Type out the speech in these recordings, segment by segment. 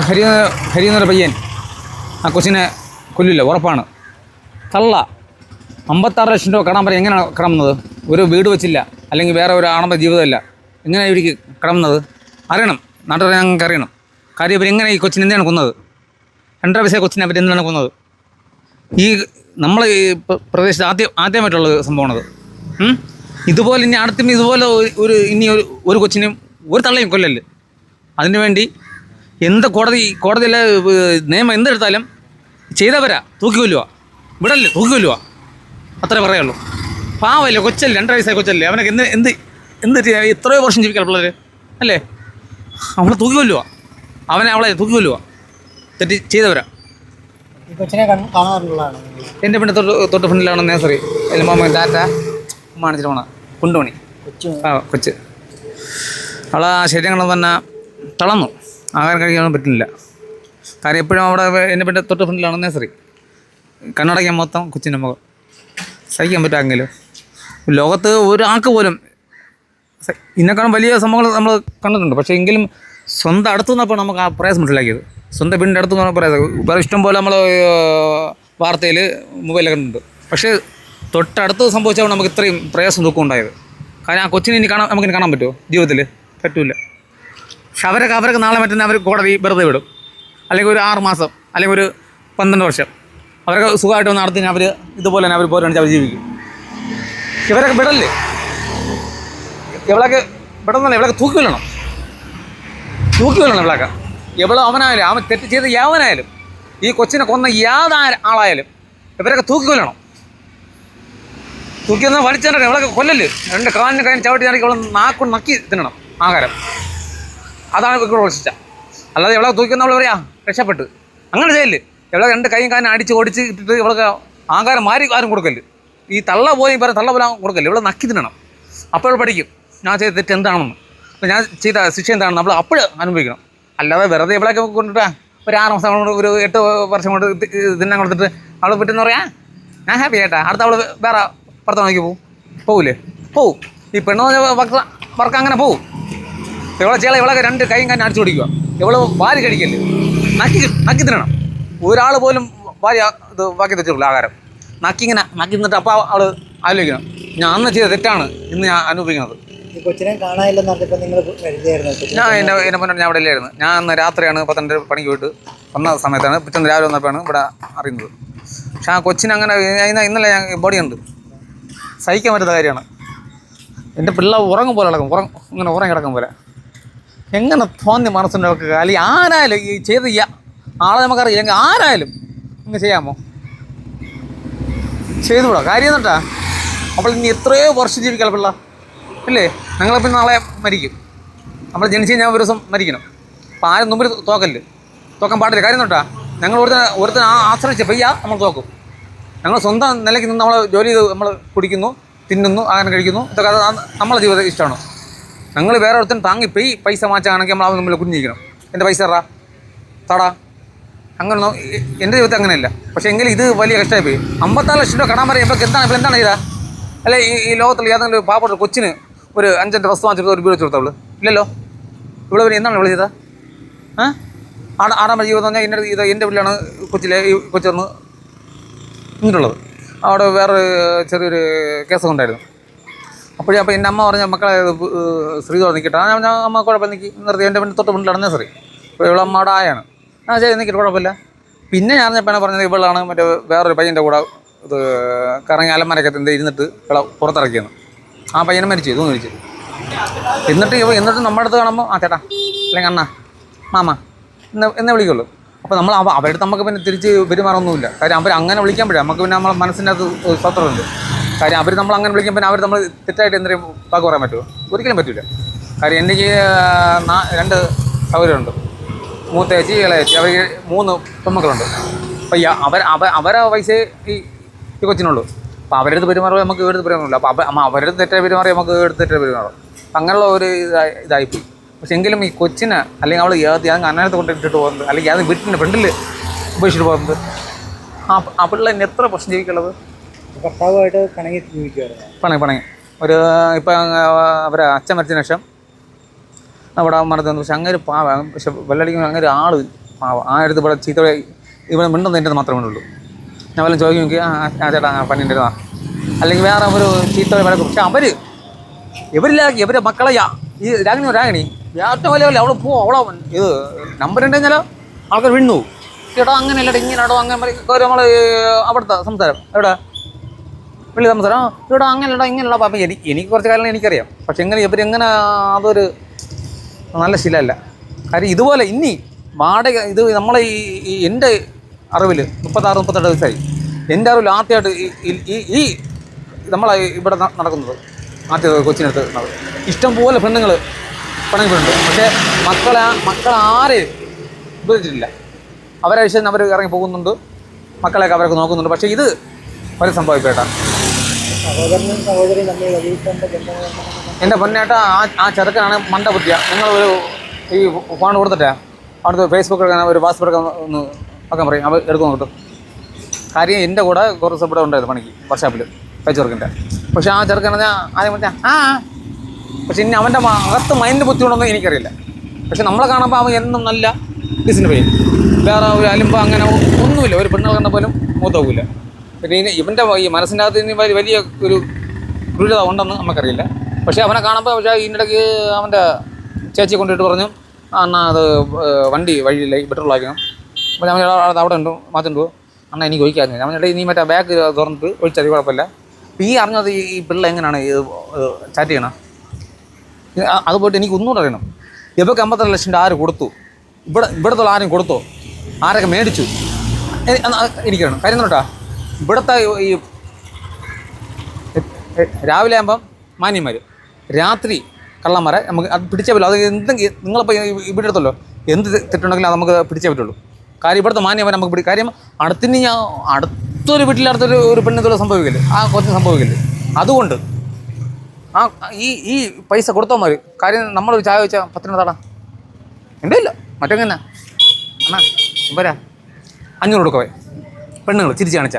ഹരി ഹരി എന്നൊരു പയ്യൻ. ആ കൊച്ചിനെ കൊല്ലില്ല ഉറപ്പാണ്. കള്ള. അമ്പത്താറ് ലക്ഷം രൂപ കടം പറയാൻ എങ്ങനെയാണ് കിടന്നത്? ഒരു വീട് വെച്ചില്ല അല്ലെങ്കിൽ വേറെ ഒരു ആണമ്പ ജീവിതമല്ല. എങ്ങനെയാണ് ഇവർക്ക് കിടന്നത്? അറിയണം നാട്ടുകാരെ ഞങ്ങൾക്ക് അറിയണം. കാര്യം ഇവർ എങ്ങനെ ഈ കൊച്ചിനെ എന്തിനാണ് കൊന്നത്? രണ്ടര വയസ്സായ കൊച്ചിനെ അവർ എന്തിനാണ് കൊന്നത്? ഈ നമ്മൾ ഈ പ്ര- പ്രദേശത്ത് ആദ്യം ആദ്യമായിട്ടുള്ള സംഭവമാണത്? ഇതുപോലെ ഇനി അടുത്തും ഇതുപോലെ ഒരു- ഇനി ഒരു ഒരു കൊച്ചിനെയും ഒരു തള്ളയും കൊല്ലല്ലേ? അതിനു വേണ്ടി എന്ത് കോടതി കോടതിയിലെ നിയമം എന്തെടുത്താലും ചെയ്തവരാ. തൂക്കി കൊല്ലുക വിടല്ലേ തൂക്കി കൊല്ലുക അത്രേ പറയുള്ളൂ. പാവല്ലേ കൊച്ചല്ലേ രണ്ടര വയസ്സായ കൊച്ചല്ലേ. അവനൊക്കെ എന്ത് എന്ത് എന്ത്? എത്രയോ വർഷം ജീവിക്കാൻ പിള്ളേർ അല്ലേ? അവളെ തൂക്കി കൊല്ലുക അവനെ അവളെ തൂക്കി കൊല്ലുക തെറ്റി ചെയ്തവരാ. എന്റെ പിന്നെ തൊട്ട് തൊട്ട് ഫ്രണ്ടിലാണ് നേസറി മാമ ഡാറ്റ മാണിച്ചിട്ട് പോണ കുണ്ടുമണി. ആ കൊച്ച്. അവളെ ശരീരങ്ങളെന്ന് പറഞ്ഞാൽ തളന്നു തളർന്നു. ആഹാരം കഴിക്കാനൊന്നും പറ്റില്ല കാര്യം എപ്പോഴും അവിടെ എന്റെ പിന്നെ തൊട്ട് ഫ്രണ്ടിലാണ് നേസറി കണ്ണടയ്ക്കാൻ മൊത്തം കൊച്ചിന്റെ മുഖം. സഹിക്കാൻ പറ്റാമെങ്കിലും ലോകത്ത് ഒരാൾക്ക് പോലും ഇന്നെക്കാളും വലിയ സംഭവങ്ങൾ നമ്മൾ കണ്ടിട്ടുണ്ട്. പക്ഷേ എങ്കിലും സ്വന്തം അടുത്ത് നിന്നപ്പോൾ നമുക്ക് ആ പ്രയാസം മനസ്സിലാക്കിയത്. സ്വന്തം വീടിന്റെ അടുത്ത് നിന്നാണ് പ്രയാസം. വേറെ ഇഷ്ടം പോലെ നമ്മൾ വാർത്തയിൽ മൊബൈലിൽ കണ്ടിട്ടുണ്ട്. പക്ഷേ തൊട്ടടുത്ത് സംഭവിച്ചാണ് നമുക്ക് ഇത്രയും പ്രയാസം ദുഃഖം ഉണ്ടായത്. കാരണം ആ കൊച്ചിനെ ഇനി കാണാൻ നമുക്കിനി കാണാൻ പറ്റുമോ? ജീവിതത്തിൽ പറ്റൂല. പക്ഷെ അവരൊക്കെ അവരൊക്കെ നാളെ മറ്റന്നെ അവർ കോടതി വെറുതെ വിടും. അല്ലെങ്കിൽ ഒരു ആറ് മാസം അല്ലെങ്കിൽ ഒരു പന്ത്രണ്ട് വർഷം. അവരൊക്കെ സുഖമായിട്ട് വന്ന് നടത്തി അവർ ഇതുപോലെ തന്നെ അവർ പോരാണിച്ച് അവർ ജീവിക്കും. ഇവരൊക്കെ വിടല്ലേ? ഇവളൊക്കെ വിടുന്നല്ലേ? ഇവളൊക്കെ തൂക്കി വിടണം തൂക്കി വിടണം ഇവളൊക്കെ? എവളോ അവനായാലും അവൻ തെറ്റ് ചെയ്ത യാവനായാലും ഈ കൊച്ചിനെ കൊന്ന യാതാ ആളായാലും ഇവരൊക്കെ തൂക്കി കൊല്ലണം? തൂക്കി വന്നാൽ വലിച്ചെന്നെ ഇവളൊക്കെ കൊല്ലല് രണ്ട് കാലിന് കൈ ചവിട്ടി ഇറക്കി ഇവളെ നാക്കൊണ്ട് നക്കി തിന്നണം ആഹാരം. അതാണ് ഇവർക്ക് രക്ഷിച്ച അല്ലാതെ ഇവളെ തൂക്കി നമ്മൾ പറയാ രക്ഷപ്പെട്ട്. അങ്ങനെ ചെയ്യൽ. ഇവളെ രണ്ട് കൈയും കാനും അടിച്ച് ഓടിച്ച് ഇട്ടിട്ട് ഇവിടെ ആകാരം മാറി ആരും കൊടുക്കൽ. ഈ തള്ള പോയി പറയും തള്ള പോലും കൊടുക്കൽ. ഇവിടെ നക്കി തിന്നണം. അപ്പോൾ ഇവൾ പഠിക്കും. ഞാൻ ചെയ്ത തെറ്റ് എന്താണെന്ന്. ഞാൻ ചെയ്ത ശിക്ഷ എന്താണെന്ന് നമ്മൾ അപ്പോൾ അനുഭവിക്കണം. അല്ലാതെ വെറുതെ ഇവിടെയൊക്കെ കൊണ്ടിട്ട് ഒരു ആറ് മാസം കൊണ്ട് ഒരു എട്ട് വർഷം കൊണ്ട് തിന്നാൻ കൊടുത്തിട്ട് അവൾ പറ്റുന്ന പറയാം ഞാൻ ഹാപ്പി ആയിട്ടാ. അടുത്ത അവൾ വേറെ പുറത്ത് നോക്കി പോവും. പോവില്ലേ പോവും. ഈ പെണ്ണ് വർക്ക് വർക്ക് അങ്ങനെ പോവും. ഇവളെ ചെയ്യാൻ ഇവളൊക്കെ രണ്ട് കൈയും കാര്യം അടിച്ചു പിടിക്കുക. ഇവൾ വാരി കഴിക്കല്ലേ നക്കി നക്കി തിന്നണം. ഒരാൾ പോലും വാരി ഇത് ബാക്കി തെറ്റില്ല ആഹാരം. നക്കി ഇങ്ങനെ നക്കി തിന്നിട്ട് അപ്പോൾ അവൾ ആലോചിക്കണം. ഞാൻ അന്ന് ചെയ്ത തെറ്റാണ് ഇന്ന് ഞാൻ അനുഭവിക്കുന്നത്. കൊച്ചിനെ കാണാനില്ലെന്ന് നിങ്ങൾ ഞാൻ എന്റെ എന്നെ പറഞ്ഞാൽ ഞാൻ അവിടെ ഇല്ലായിരുന്നു. ഞാൻ അന്ന് രാത്രിയാണ് പത്തനംതിട്ട പണിക്ക് പോയിട്ട് വന്ന സമയത്താണ് പിറ്റേന്ന് രാവിലെ വന്നപ്പോഴാണ് ഇവിടെ അറിയുന്നത്. പക്ഷെ ആ കൊച്ചിന് അങ്ങനെ ഇന്ന- ഇന്നലെ ഞാൻ ബോഡി ഉണ്ട്. സഹിക്കാൻ പറ്റുന്ന കാര്യമാണ്. എന്റെ പിള്ള ഉറങ്ങും പോലെ കിടക്കും ഉറങ്ങും ഇങ്ങനെ ഉറങ്ങി കിടക്കും പോലെ. എങ്ങനെ തോന്നി മനസ്സിനൊക്കെ അല്ലെങ്കിൽ ആരായാലും ഈ ചെയ്ത് ചെയ്യാം. ആളെ നമുക്കറിയില്ലെങ്കിൽ ആരായാലും ഇങ്ങനെ ചെയ്യാമോ? ചെയ്തു വിടാം കാര്യം എന്നിട്ടാ അപ്പോൾ ഇനി എത്രയോ വർഷം ജീവിക്കാം പിള്ള. ഇല്ലേ? ഞങ്ങളിപ്പോൾ നാളെ മരിക്കും. നമ്മൾ ജനിച്ച് ഞാൻ ഒരു ദിവസം മരിക്കണം. അപ്പോൾ ആരും മുമ്പിൽ തോക്കല്ല് തോക്കാൻ പാടില്ല. കാര്യം എന്നിട്ടാ ഞങ്ങൾ ഒരുത്തൻ ഒരുത്തൻ ആശ്രയിച്ച പയ്യ നമ്മൾ തോക്കും. ഞങ്ങൾ സ്വന്തം നിലയ്ക്ക് നിന്ന് നമ്മൾ ജോലി ചെയ്ത് നമ്മൾ കുടിക്കുന്നു തിന്നുന്നു അങ്ങനെ കഴിക്കുന്നു. ഇതൊക്കെ നമ്മളെ ജീവിതം ഇഷ്ടമാണ്. ഞങ്ങൾ വേറെ ഒരുത്തൻ താങ്ങി പെയ് പൈസ മാറ്റാണെങ്കിൽ നമ്മൾ അവൻ തമ്മിൽ കുഞ്ഞിരിക്കണം എന്റെ പൈസ എറാ തടാ. അങ്ങനെ എന്റെ ജീവിതത്തിൽ അങ്ങനെയല്ല. പക്ഷേ എങ്കിലും ഇത് വലിയ കഷ്ടമായി പോയി. അമ്പത്താറ് ലക്ഷം രൂപ കടാൻ പറയുമ്പോൾ എന്താണ് ഇപ്പോൾ എന്താണ് ചെയ്താ? അല്ലെ ഈ ഈ ലോകത്തിൽ ഏതെങ്കിലും ഒരു പാവപ്പെട്ട കൊച്ചിന് ഒരു അഞ്ചെട്ട് വസ്തു വാങ്ങിച്ചിട്ട് ഒരു വീട് കൊടുത്തവൾ ഇല്ലല്ലോ. ഇവിടെ പിന്നെ എന്താണ് ഇവിടെ ആ ആട ആടാൻ ജീവിതം പറഞ്ഞാൽ എന്റെ ഇത് എന്റെ വീട്ടിലാണ് കൊച്ചിലെ ഈ കൊച്ചു വന്ന് നിന്നിട്ടുള്ളത് അവിടെ വേറെ ചെറിയൊരു കേസൊക്കെ ഉണ്ടായിരുന്നു. അപ്പോഴേ അപ്പോൾ എന്റെ അമ്മ പറഞ്ഞ മക്കളെ ശ്രീ നിൽക്കട്ടെ ഞാൻ അമ്മ കുഴപ്പം നിൽക്കി നിർത്തി എന്റെ പിന്നെ തൊട്ട് മുന്നിലാണ് ശ്രീ. അപ്പോൾ ഇവളെ അമ്മയുടെ ആയാണ്. ആ ശരി നിൽക്കട്ടെ കുഴപ്പമില്ല. പിന്നെ ഞാൻ അറിഞ്ഞപ്പോൾ പറഞ്ഞത് ഇവളാണ് മറ്റേ വേറൊരു പയ്യന്റെ കൂടെ ഇത് കറങ്ങി അലമരൊക്കെ എന്ത് ഇരുന്നിട്ട് ഇവളെ പുറത്തിറക്കിയെന്ന്. ആ പയ്യനെ മരിച്ചു ഇതൊന്നും മരിച്ചു. എന്നിട്ട് ഇവ എന്നിട്ട് നമ്മുടെ അടുത്ത് കാണുമ്പോൾ ആ ചേട്ടാ അല്ലെങ്കിൽ അണ്ണ മാമ എന്ന് എന്നെ വിളിക്കുള്ളൂ. അപ്പോൾ നമ്മൾ അവ അവരുടെ നമുക്ക് പിന്നെ തിരിച്ച് പെരുമാറൊന്നുമില്ല. കാര്യം അവർ അങ്ങനെ വിളിക്കാൻ പറ്റില്ല നമുക്ക് പിന്നെ നമ്മളെ മനസ്സിന്റെ അകത്ത് സത്രമുണ്ട് കാര്യം അവർ നമ്മൾ അങ്ങനെ വിളിക്കുമ്പോൾ പിന്നെ അവർ നമ്മൾ തെറ്റായിട്ട് എന്തെങ്കിലും പാക്ക് പറയാൻ പറ്റുമോ? ഒരിക്കലും പറ്റില്ല കാര്യം എനിക്ക് രണ്ട് സൗകര്യമുണ്ട് മൂത്ത മൂത്തേച്ചി ഇളയച്ചി അവർ മൂന്ന് പെമ്മക്കളുണ്ട് അപ്പോൾ ഈ അവർ അവ അവരെ പൈസ ഈ കൊച്ചിനുള്ളൂ. അപ്പോൾ അവരുടെ അടുത്ത് പെരുമാറുമ്പോൾ നമുക്ക് ഇവിടുത്തെ പെരുമാറില്ല അപ്പോൾ അവ അടുത്ത് തെറ്റായി പെരുമാറി നമുക്ക് ഇവിടുത്തെ തെറ്റായി പെരുമാറും. അപ്പം അങ്ങനെയുള്ള ഒരു ഇതായി ഇതായിപ്പോയി. പക്ഷെ എങ്കിലും ഈ കൊച്ചിനെ അല്ലെങ്കിൽ അവൾ ഏത് ഞാൻ അന്നേരത്ത് കൊണ്ട് ഇട്ടിട്ട് പോകുന്നത് അല്ലെങ്കിൽ അത് വീട്ടിന്റെ ഫ്രണ്ടിൽ ഉപേക്ഷിച്ചിട്ട് പോകുന്നത് ആ ആ പിള്ളേർ എത്ര പ്രശ്നം ജീവിക്കുള്ളത് ഭർത്താവുമായിട്ട് പിണങ്ങി ജീവിക്കുമായിരുന്നു പണങ്ങി പണങ്ങി. ഒരു ഇപ്പം അവരെ അച്ഛൻ മരിച്ചതിന് ശേഷം അവിടെ മറന്നു പക്ഷെ അങ്ങനെ പാവ. പക്ഷെ വെള്ളടിക്കുമ്പോൾ അങ്ങനെ ആൾ പാവ. ആ അടുത്ത് ഇവിടെ ചീത്ത ഇവിടെ മിണ്ടുന്ന എന്റെ മാത്രമേ ഉള്ളൂ ഞാൻ വല്ലതും ചോദിക്കും നോക്കി ആ ചേട്ടാ പണിന്റെ അല്ലെങ്കിൽ വേറെ ഒരു ചീത്ത വിളക്കും പക്ഷെ അവർ ഇവരില്ലാക്കി ഇവരെ മക്കളെ ഈ രാഗിണി രാഗിണി. ഏറ്റവും വലിയ പോലെ അവിടെ പോവും അവളെ ഇത് നമ്പർ ഉണ്ടെങ്കിൽ ആൾക്കാർ വിണ്ണു ചേട്ടാ അങ്ങനെ ഇങ്ങനെ ഇങ്ങനെയാടോ അങ്ങനെ നമ്മൾ അവിടുത്തെ സംസാരം. എവിടെ? സംസാരം ആ ഇവിടെ അങ്ങനെയുള്ള ഇങ്ങനെയുള്ള പാപ്പ. എനിക്ക് എനിക്ക് കുറച്ച് കാര്യങ്ങൾ എനിക്കറിയാം. പക്ഷെ എങ്ങനെ ഇവർ എങ്ങനെ അതൊരു നല്ല ശീലമല്ല. കാര്യം ഇതുപോലെ ഇനി വാടക ഇത് നമ്മളെ ഈ എന്റെ അറിവിൽ മുപ്പത്താറ് മുപ്പത്തെട്ട് വയസ്സായി. എന്റെ അറിവിൽ ആദ്യമായിട്ട് ഈ ഈ- നമ്മളെ ഇവിടെ നടക്കുന്നത് ആദ്യ കൊച്ചിനടുത്ത് ഇഷ്ടംപോലെ പെണ്ണുങ്ങൾ പെണ്ണുങ്ങളുണ്ട് പക്ഷേ മക്കളെ മക്കളെ ആരെയും ഉപയോഗിച്ചിട്ടില്ല അവരെ വിഷയം അവർ ഇറങ്ങി പോകുന്നുണ്ട്. മക്കളെയൊക്കെ അവരൊക്കെ നോക്കുന്നുണ്ട്. പക്ഷേ ഇത് ഒരു സംഭവിക്കേട്ടാ സഹോദരനും എന്റെ പൊന്നേട്ട ആ ആ ചെറുക്കനാണ് മണ്ട ബുദ്ധിയ നിങ്ങൾ ഒരു ഈ ഫോൺ കൊടുത്തിട്ടേ? അവിടുത്തെ ഫേസ്ബുക്ക് എടുക്കാൻ ഒരു എടുക്കാൻ ഒന്ന് ഒക്കെ പറയും. അപ്പോൾ എടുക്കും കിട്ടും കാര്യം എന്റെ കൂടെ കുറച്ച് ഇവിടെ ഉണ്ടായിരുന്നു പണിക്ക് വർഷാപ്പിൽ പൈസ ചെറുക്കന്റെ പക്ഷെ ആ ചെറുക്കനെന്ന് ആദ്യം പറഞ്ഞാൽ ആ പക്ഷെ ഇനി അവന്റെ അകത്ത് മൈൻഡ് ബുദ്ധിമുട്ടൊന്നും എനിക്കറിയില്ല. പക്ഷെ നമ്മളെ കാണുമ്പോൾ അവൻ എന്നും നല്ല ഡിസിന് പോയി വേറെ ഒരു അലിമ്പോ അങ്ങനെ ഒന്നുമില്ല. ഒരു പെണ്ണുകൾ കണ്ട പോലും മൂത്തോക്കില്ല പിന്നെ ഇനി ഇവന്റെ ഈ മനസ്സിന്റെ അകത്ത് ഇനി വലിയ- ഒരു ക്രൂരത ഉണ്ടെന്ന് നമുക്കറിയില്ല. പക്ഷേ അവനെ കാണുമ്പോൾ പക്ഷേ ഇതിനിടയ്ക്ക് അവന്റെ ചേച്ചി കൊണ്ടിട്ട് പറഞ്ഞു "ആ, അണ്ണാ അത് വണ്ടി വഴിയില്ല പെട്രോൾ ആക്കണം. അപ്പോൾ അവൻ അവിടെ ഉണ്ടോ മാറ്റുണ്ടോ അണ്ണാ എനിക്ക് ഒഴിക്കാതെ അവൻ ഇടയിൽ നീ മറ്റേ ബാഗ് തുറന്നിട്ട് ഒഴിച്ചറി കുഴപ്പമില്ല. ഈ അറിഞ്ഞത് ഈ പിള്ള എങ്ങനെയാണ് ഇത് ചാറ്റ് ചെയ്യണം? അത് പോയിട്ട് എനിക്ക് ഒന്നുകൂടെ അറിയണം. ഇവർക്ക് അമ്പത്തര ലക്ഷം ആര് കൊടുത്തു? ഇവിടെ ഇവിടത്തുള്ള ആരും കൊടുത്തോ? ആരൊക്കെ മേടിച്ചു? എനിക്കാണ് കാര്യം കേട്ടാ ഇവിടുത്തെ ഈ രാവിലെ ആകുമ്പം മാന്യന്മാർ രാത്രി കള്ളന്മാരെ നമുക്ക് അത് പിടിച്ചേ പറ്റുള്ളൂ അത് എന്തെങ്കിലും നിങ്ങളിപ്പോൾ ഇവിടെ എടുത്തല്ലോ എന്ത് തെറ്റുണ്ടെങ്കിലും അത് നമുക്ക് പിടിച്ചേ പറ്റുള്ളൂ. കാര്യം ഇവിടുത്തെ മാന്യന്മാരെ നമുക്ക് പിടി കാര്യം അടുത്തിന് ഞാൻ അടുത്തൊരു വീട്ടിൽ അടുത്തൊരു ഒരു പെണ്ണിതുപോലെ സംഭവിക്കില്ല? ആ കുറച്ച് സംഭവിക്കില്ല? അതുകൊണ്ട് ആ ഈ ഈ പൈസ കൊടുത്താൽ മതി കാര്യം നമ്മളൊരു ചായ വെച്ചാൽ പത്തിന് തടാ എന്റെ ഇല്ല. മറ്റെങ്ങനെ? അണ്ണാ വരാ അഞ്ഞൂറ് കൊടുക്കവേ. പെണ്ണുങ്ങൾ ചിരിച്ച് കാണിച്ച.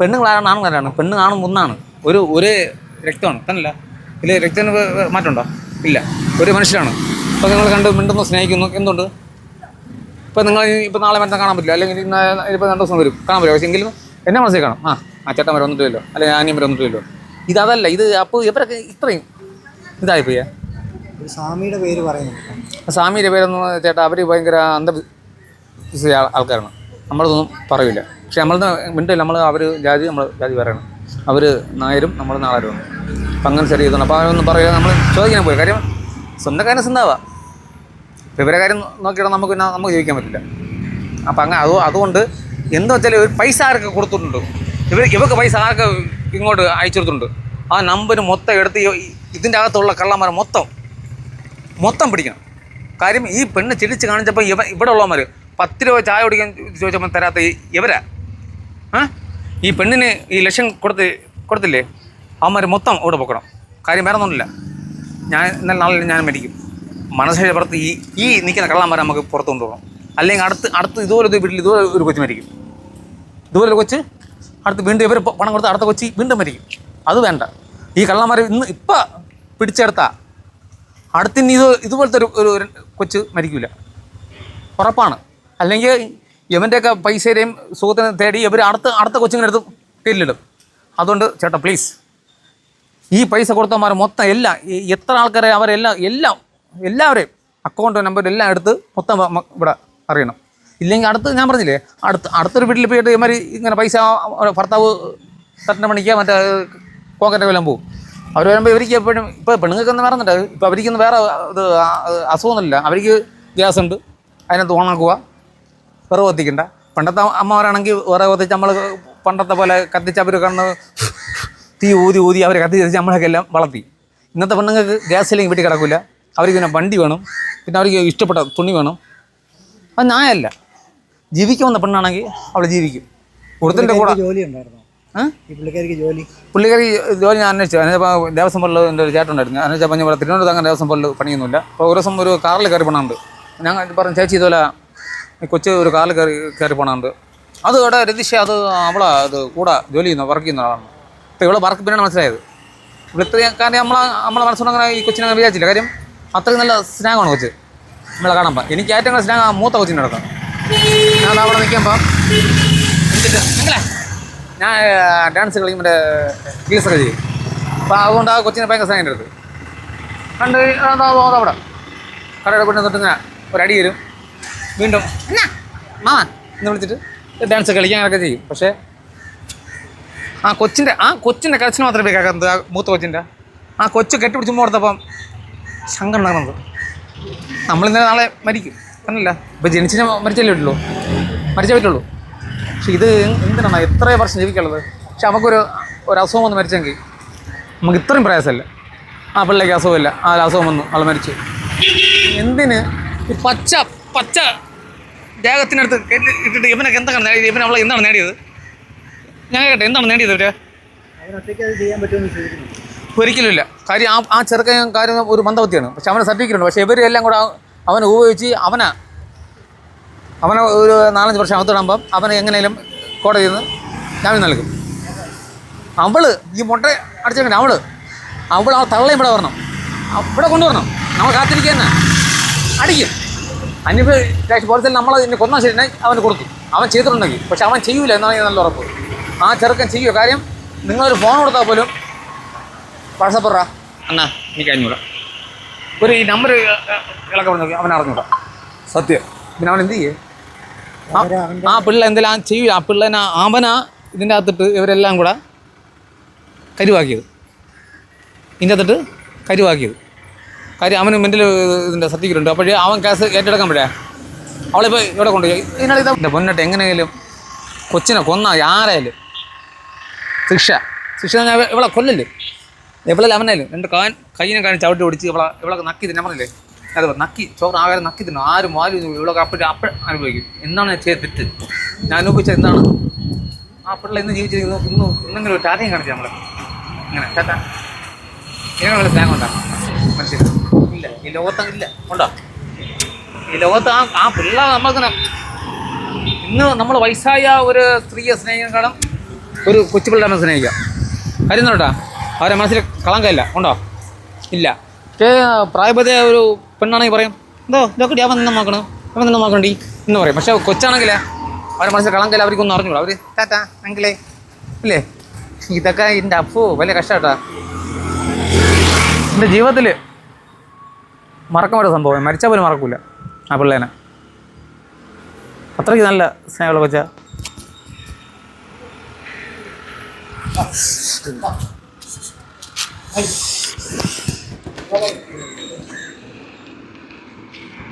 പെണ്ണുങ്ങളാരാണ് ആണുങ്ങളാണ് പെണ്ണ് ആണും ഒന്നാണ് ഒരു ഒരേ രക്തമാണ്. തന്നല്ല ഇല്ല രക്തത്തിന് മാറ്റമുണ്ടോ? ഇല്ല. ഒരു മനുഷ്യരാണ്. അപ്പോൾ നിങ്ങൾ കണ്ട് മിണ്ടുന്നു സ്നേഹിക്കുന്നു. എന്തുണ്ട്? ഇപ്പോൾ നിങ്ങൾ ഇപ്പോൾ നാളെ മറ്റന്നാൾ കാണാൻ പറ്റില്ല. അല്ലെങ്കിൽ ഇന്ന് ഇപ്പോൾ രണ്ട് ദിവസം വരും. കാണാൻ പറ്റില്ല. പക്ഷേ എങ്കിലും എന്നെ മനസ്സിൽ കാണാം. ആ ആ ചേട്ടൻ വരെ വന്നിട്ടില്ലല്ലോ. അല്ലെങ്കിൽ ആനിയം വരെ വന്നിട്ടില്ലല്ലോ. അതല്ല. ഇത് അപ്പോൾ ഇവരൊക്കെ ഇത്രയും ഇതായിപ്പോയ? സ്വാമിയുടെ പേര് പറയുന്നത്. സ്വാമിയുടെ പേരൊന്നും ചേട്ടാ അവർ ഭയങ്കര അന്ധ ആൾ- ആൾക്കാരാണ്. നമ്മളതൊന്നും പറയില്ല. പക്ഷെ നമ്മൾ മിണ്ടില്ല നമ്മൾ അവർ ജാതി നമ്മൾ ജാതി പറയണം. അവർ നായരും നമ്മൾ നാളരുമാണ് അപ്പം അങ്ങനെ ചെറിയ ഇതാണ് അപ്പോൾ അവരൊന്നും പറയുക നമ്മൾ ചോദിക്കാൻ പോയി. കാര്യം സ്വന്തം കാര്യം സ്വന്തമാവാം. ഇപ്പം ഇവരെ കാര്യം നോക്കിയിട്ട് നമുക്ക് പിന്നെ നമുക്ക് ജീവിക്കാൻ പറ്റില്ല. അപ്പം അങ്ങനെ അത് അതുകൊണ്ട് എന്ന് വെച്ചാൽ ഒരു പൈസ ആരൊക്കെ കൊടുത്തിട്ടുണ്ട്? ഇവർ ഇവർക്ക് പൈസ ആർക്ക് ഇങ്ങോട്ട് അയച്ചു കൊടുത്തിട്ടുണ്ട്? ആ നമ്പർ മൊത്തം എടുത്ത് ഇതിന്റെ അകത്തുള്ള കള്ളന്മാരെ മൊത്തം മൊത്തം പിടിക്കണം. കാര്യം ഈ പെണ്ണ് ചിരിച്ച് കാണിച്ചപ്പോൾ ഇവ ഇവിടെ ഉള്ളവന്മാർ പത്ത് രൂപ ചായ കുടിക്കാൻ ചോദിച്ചപ്പോൾ തരാത്ത ഇവരാ? ആ? ഈ പെണ്ണിന് ഈ ലക്ഷം കൊടുത്ത് കൊടുത്തില്ലേ? അവന്മാർ മൊത്തം ഇവിടെ പൊക്കണം. കാര്യം വേറെ ഒന്നുമില്ല. ഞാൻ ഇന്നലെ നാളെ ഞാൻ മരിക്കും. മനസ്സിലെ പുറത്ത് ഈ ഈ നിൽക്കുന്ന കള്ളന്മാരെ നമുക്ക് പുറത്ത് കൊണ്ടുപോകണം. അല്ലെങ്കിൽ അടുത്ത് അടുത്ത് ഇതുപോലെ വീട്ടിൽ ഇതുപോലെ ഒരു കൊച്ചു മരിക്കും. ഇതുപോലെ ഒരു കൊച്ച് അടുത്ത് വീണ്ടും ഇവർ പണം കൊടുത്ത് അടുത്ത കൊച്ചി വീണ്ടും മരിക്കും. അത് വേണ്ട. ഈ കള്ളന്മാർ ഇന്ന് ഇപ്പം പിടിച്ചെടുത്താൽ അടുത്തിന് ഇത് ഇതുപോലത്തെ ഒരു ഒരു കൊച്ച് മരിക്കില്ല ഉറപ്പാണ്. അല്ലെങ്കിൽ ഇവന്റെയൊക്കെ പൈസയുടെയും സുഖത്തിനും തേടി ഇവർ അടുത്ത അടുത്ത കൊച്ചിങ്ങനെടുത്ത് കയ്യിലിടും അതുകൊണ്ട് ചേട്ടാ പ്ലീസ് ഈ പൈസ കൊടുത്തമാർ മൊത്തം എല്ലാം എത്ര ആൾക്കാരെ അവരെല്ലാം എല്ലാം എല്ലാവരെയും അക്കൗണ്ട് നമ്പർ എല്ലാം എടുത്ത് മൊത്തം ഇവിടെ അറിയണം. ഇല്ലെങ്കിൽ അടുത്ത് ഞാൻ പറഞ്ഞില്ലേ അടുത്ത് അടുത്തൊരു വീട്ടിൽ പോയിട്ട് ഇവന്മാർ ഇങ്ങനെ പൈസ ഭർത്താവ് തട്ടിന് പണിക്കുക മറ്റേ കോക്കറ്റ് വല്ലതും പോകും അവർ വരുമ്പോൾ ഇവർക്ക് എപ്പോഴും ഇപ്പോൾ പെണ്ണുങ്ങൾക്കൊന്നും വേറെ ഒന്നുമില്ല ഇപ്പോൾ അവർക്കൊന്നും വേറെ ഇത് അസുഖമൊന്നുമില്ല. അവർക്ക് ഗ്യാസ് ഉണ്ട് അതിനകത്ത് ഓണാക്കുക. വിറവ് കത്തിക്കണ്ട പണ്ടത്തെ അമ്മമാരാണെങ്കിൽ വിറവ് കത്തിച്ച് നമ്മൾ പണ്ടത്തെ പോലെ കത്തിച്ച് അവർ കണ്ണ് തീ ഊതി ഊതി അവർ കത്തിച്ച് നമ്മളൊക്കെ എല്ലാം വളർത്തി. ഇന്നത്തെ പെണ്ണുങ്ങൾക്ക് ഗ്യാസ് ഇല്ലെങ്കിൽ വീട്ടിൽ കിടക്കില്ല അവർക്ക് പിന്നെ വണ്ടി വേണം. പിന്നെ അവർക്ക് ഇഷ്ടപ്പെട്ട തുണി വേണം. അത് ന്യായമല്ല ജീവിക്കാൻ വന്ന പെണ്ണാണെങ്കിൽ അവൾ ജീവിക്കും. കൊടുത്തിന്റെ കൂടെ ജോലി ഉണ്ടായിരുന്നു? പുള്ളിക്കാരിക്ക് ജോലി? പുള്ളിക്കാരി ജോലി ഞാൻ അന്വേഷിച്ചു. അന്വേഷിച്ചപ്പോൾ ദേവസ്വം പോലെ എന്റെ ഒരു ചേട്ടുണ്ടായിരുന്നു അന്വേഷിച്ചപ്പോൾ ഞാൻ പോലെ തിരുവനന്തപുരത്ത് അങ്ങനെ ദേവസ്വം പോലെ പണിയൊന്നുമില്ല. അപ്പോൾ ഒരു ദിവസം ഒരു കാറിൽ കയറി പോണുണ്ട് ഞാൻ പറഞ്ഞു ചേച്ചി ഇതുപോലെ കൊച്ചു ഒരു കാൽ കയറി കയറി പോണുണ്ട്. അത് ഇവിടെ രതീഷ അത് അവളെ അത് കൂടെ ജോലി ചെയ്യുന്ന വർക്ക് ചെയ്യുന്ന ആളാണ്. അപ്പോൾ ഇവിടെ വർക്ക് പിന്നെയാണ് മനസ്സിലായത്. ഇവിടെ ഇത്രയും കാര്യം നമ്മളെ നമ്മളെ മനസ്സുകൊണ്ട് അങ്ങനെ ഈ കൊച്ചിനെ അങ്ങനെ വിചാരിച്ചില്ല. കാര്യം അത്രയും നല്ല സ്നേഹമാണ് കൊച്ച്. നമ്മളെ കാണുമ്പോൾ എനിക്ക് ഏറ്റവും കൂടുതൽ സ്നേഹം മൂത്ത കൊച്ചിന്റെ അടുത്ത് ഞാൻ അവിടെ നിൽക്കുമ്പോൾ ഞാൻ ഡാൻസ് കളിക്കും മറ്റേ ഗീസൊക്കെ ചെയ്യും. അപ്പോൾ അതുകൊണ്ട് ആ കൊച്ചിനെ ഭയങ്കര സ്നേഹം എന്റെ അടുത്ത്. കണ്ട് അതാ അതാ അവിടെ. കടയുടെ തൊട്ട് ഇങ്ങനെ ഒരടി വരും. വീണ്ടും ആ എന്ന് വിളിച്ചിട്ട് ഡാൻസ് കളിക്കാൻ അങ്ങനെയൊക്കെ ചെയ്യും. പക്ഷേ ആ കൊച്ചിന്റെ ആ കൊച്ചിന്റെ കച്ചിന് മാത്രമേ കേൾക്കുന്നത് ആ മൂത്ത കൊച്ചിന്റെ ആ കൊച്ച് കെട്ടിപ്പിടിച്ച് മോർത്തപ്പം ശങ്കം ഉണ്ടാകുന്നത് നമ്മളിന്നലെ നാളെ മരിക്കും. അല്ല ഇപ്പം ജനിച്ച മരിച്ചല്ലേ പറ്റുള്ളൂ മരിച്ചേ പറ്റുള്ളൂ. പക്ഷെ ഇത് എന്തിനാണ് എത്ര വർഷം ജീവിക്കുള്ളത് പക്ഷെ നമുക്കൊരു ഒരു അസുഖം വന്ന് മരിച്ചെങ്കിൽ നമുക്ക് ഇത്രയും പ്രയാസമല്ല? ആ പിള്ളേക്ക് അസുഖമില്ല. ആ ഒരു അസുഖം വന്നു ആൾ മരിച്ചു. എന്തിന്? ഈ പച്ച പച്ച ദേഹത്തിനടുത്ത് ഇട്ടിട്ട് ഇവനൊക്കെ എന്താണ് നേടിയത് ഇവൻ അവളെ എന്താണ് നേടിയത്? ഞാൻ കേട്ടെ എന്താണ് നേടിയത് ഇവർ? ഒരിക്കലുമില്ല. കാര്യം ആ ആ ചെറുക്കൻ കാര്യം ഒരു മന്ദബുദ്ധിയാണ്. പക്ഷെ അവനെ സർട്ടിഫിക്കറ്റ് ഉണ്ട് പക്ഷെ ഇവരെല്ലാം കൂടെ അവനെ ഉപയോഗിച്ച് അവനെ അവനെ ഒരു നാലഞ്ച് വർഷം അകത്തിടുമ്പം അവനെ എങ്ങനെയും കോടതിയിൽ നിന്ന് ജാമ്യം നൽകും. അവൾ ഈ മുട്ട അടിച്ചേക്കണ്ട അവൾ. അവൾ ആ തള്ളയും ഇവിടെ വരണം. ഇവിടെ കൊണ്ടുവരണം. നമ്മൾ കാത്തിരിക്കുക തന്നെ. അടിക്കും. അന്യപ്പ് രാഷ്ട്രീയ തന്നെ നമ്മൾ അതിനെ കൊന്നാൽ ശരി അവന് കൊടുക്കും. അവൻ ചെയ്തിട്ടുണ്ടെങ്കിൽ. പക്ഷെ അവൻ ചെയ്യൂല എന്നാണ് നല്ല ഉറപ്പ്. ആ ചെറുക്കൻ ചെയ്യുക കാര്യം നിങ്ങളൊരു ഫോൺ കൊടുത്താൽ പോലും വാട്സപ്പ് പറ അണ്ണാ എനിക്ക് അഞ്ഞൂറ. ഒരു ഈ നമ്പർ ഇളക്കം പറഞ്ഞു അവൻ അറിഞ്ഞൂടാ. സത്യം. പിന്നെ അവൻ എന്ത് ചെയ്യേ? ആ പിള്ള എന്തെല്ലാം ചെയ്യൂല. ആ പിള്ളേനെ അവനാ ഇതിന്റെ അകത്തിട്ട് ഇവരെല്ലാം കൂടെ കരുവാക്കിയത്. ഇതിന്റെ അകത്തിട്ട് കരുവാക്കിയത്. കാര്യം അവന് മെന്റൽ ഇതിന്റെ സർട്ടിഫിക്കറ്റ് ഉണ്ട് അപ്പോഴേ അവൻ കേസ് ഏറ്റെടുക്കാൻ പറ്റേ? അവളിപ്പോൾ ഇവിടെ കൊണ്ടുപോയി ഇതിനാണ് ഇതാ എന്റെ പൊന്നിട്ട് എങ്ങനെയെങ്കിലും കൊച്ചിനെ കൊന്ന ആരായാലും. ശിക്ഷ. ശിക്ഷ ഞാൻ ഇവളെ കൊല്ലല്ലേ എവിടെ അവനായാലും രണ്ട് കാൻ കയ്യിനെ കാണി ചവിട്ടി ഓടിച്ച് ഇവളെ ഇവളൊക്കെ നക്കി തന്നെ പറഞ്ഞില്ലേ? അത് നക്കി ചോറ് ആകാരം നക്കി തിന്നു ആരും ആരും ഇവളൊക്കെ അപ്പോഴും അപ്പോൾ അനുഭവിക്കും. എന്താണ് ഞാൻ ചെയ്ത് തെറ്റ്? ഞാൻ അനുഭവിച്ചത് എന്താണ്? ആ പിള്ളേർ ഇന്ന് ജീവിച്ചിരിക്കുന്നു. ഇന്ന് ഇന്നെങ്കിലും ഒരു ടാറ്റയും കാണിച്ചു നമ്മളെ. ഇങ്ങനെ. ടാറ്റ ഇതിനെ വല്ല സ്നേഹം ഉണ്ടാ മനുഷ്യർ കൊണ്ടോ ഈ ലോകത്ത് ആ ആ പിള്ള നമ്മൾക്കിങ്ങനെ ഇന്ന് നമ്മൾ വയസ്സായ ഒരു സ്ത്രീയെ സ്നേഹിക്കാളും ഒരു കൊച്ചു പിള്ളേരെ സ്നേഹിക്കാം. കാര്യം കേട്ടാ അവരെ മനസ്സിൽ കളങ്കമില്ല ഉണ്ടോ? ഇല്ല. പക്ഷേ പ്രായപതിയായ ഒരു പെണ്ണാണെങ്കിൽ പറയും എന്തോ ഇതൊക്കെ അവൻ നിന്ന് നോക്കണം. അവൻ നിന്ന് നോക്കണ്ടി. എന്ന് പറയും. പക്ഷേ കൊച്ചാണെങ്കിൽ അവരെ മനസ്സിൽ കളങ്കമില്ല അവർക്കൊന്നും അറിഞ്ഞൂടാ. അവർ ടാറ്റാ അങ്കിളേ. ഇല്ലേ? ഇതൊക്കെ എന്റെ അപ്പോ. വലിയ കഷ്ടാട്ടാ എന്റെ ജീവിതത്തിൽ മറക്കാൻ പറ്റുന്ന സംഭവം. മരിച്ചാൽ പോലും മറക്കൂല ആ പിള്ളേനെ. അത്രയ്ക്ക് നല്ല സ്നേഹമുള്ള കൊച്ചാ.